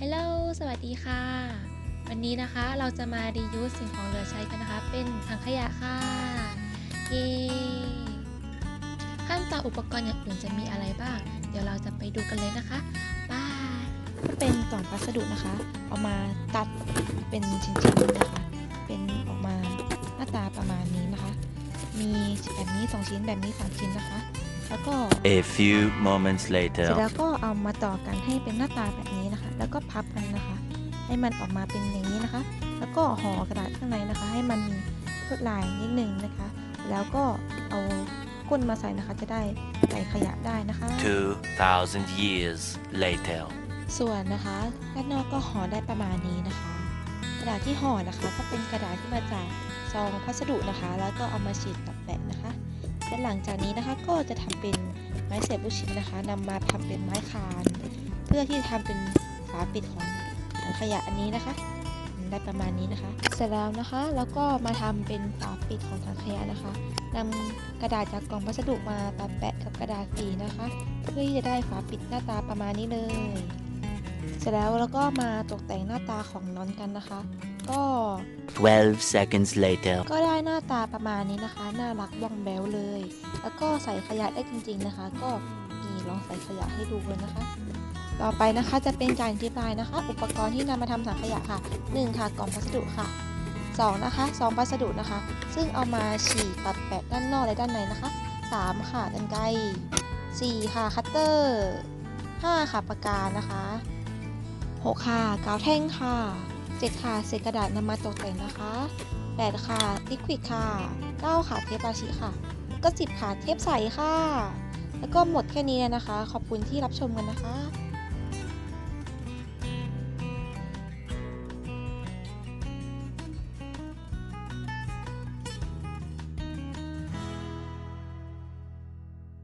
ฮัลโหลสวัสดีค่ะ วันนี้นะคะเราจะมารียูสสิ่งของเหลือใช้กันนะคะ เป็นถังขยะค่ะ เย้ ขั้นตอนอุปกรณ์อย่างอื่นจะมีอะไรบ้าง เดี๋ยวเราจะไปดูกันเลยนะคะบายก็เป็นกล่องพัสดุนะคะ เอามาตัดเป็นชิ้นๆนะคะ เป็นออกมาหน้าตาประมาณนี้นะคะ มีแบบนี้ 2 ชิ้นแบบนี้ 3 ชิ้นนะคะ แล้วก็ A few moments เสร็จ later. แล้วก็เอามาต่อกันให้เป็นหน้าตาแบบนี้นะคะ แล้วก็พับกันนะคะ ให้มันออกมาเป็นอย่างนี้นะคะ แล้วก็ห่อกระดาษข้างในนะคะ ให้มันมีลวดลายนิดนึงนะคะ แล้วก็เอาก้นมาใส่นะคะจะได้ใส่ขยะได้นะคะ 2,000 years later. ส่วนนะคะด้านนอกก็ห่อได้ประมาณนี้นะคะ กระดาษที่ห่อนะคะก็เป็นกระดาษที่มาจากซองพัสดุนะคะ แล้วก็เอามาฉีดตัดแปะนะคะและหลังจากนี้นะคะก็จะทำเป็นไม้เสียบลูกชิ้นนะคะนำมาทำเป็นไม้คาน เพื่อที่จะทำเป็นฝาปิดของถังขยะอันนี้นะคะอืมได้ประมาณนี้นะคะ เสร็จแล้วนะคะ แล้วก็มาทำเป็นฝาปิดของถังขยะนะคะนำกระดาษจากกล่องพัสดุมาตัดแปะกับกระดาษสีนะคะ เพื่อที่จะได้ฝาปิดหน้าตาประมาณนี้เลย เสร็จแล้วแล้วก็มาตกแต่งหน้าตาของน้อนกันนะคะ ก็ 12 seconds later. ก็ได้หน้าตาประมาณนี้นะคะ น่ารักว่องแบวเลย แล้วก็ใส่ขยะได้จริง ๆนะคะ ก็มีลองใส่ขยะให้ดูเลยนะคะ ต่อไปนะคะจะเป็นการอธิบายนะคะ อุปกรณ์ที่นำมาทำถังขยะค่ะ 1 ค่ะกล่องพัสดุค่ะ 2 นะคะซองพัสดุนะคะ ซึ่งเอามาฉีกตัดแปะด้านนอกและด้านในนะคะ 3 ค่ะกันไกร4ค่ะคัตเตอร์ 5 ค่ะปากกานะคะ 6 ค่ะกาวแท่งค่ะ 7 ค่ะเศษกระดาษนำมาตกแต่งนะคะ 8 ค่ะลิควิดค่ะ 9 ค่ะเทปราชิค่ะแล้วก็ 10 ค่ะเทปใสค่ะ แล้วก็หมดแค่นี้นะคะ ขอบคุณที่รับชมกันนะคะ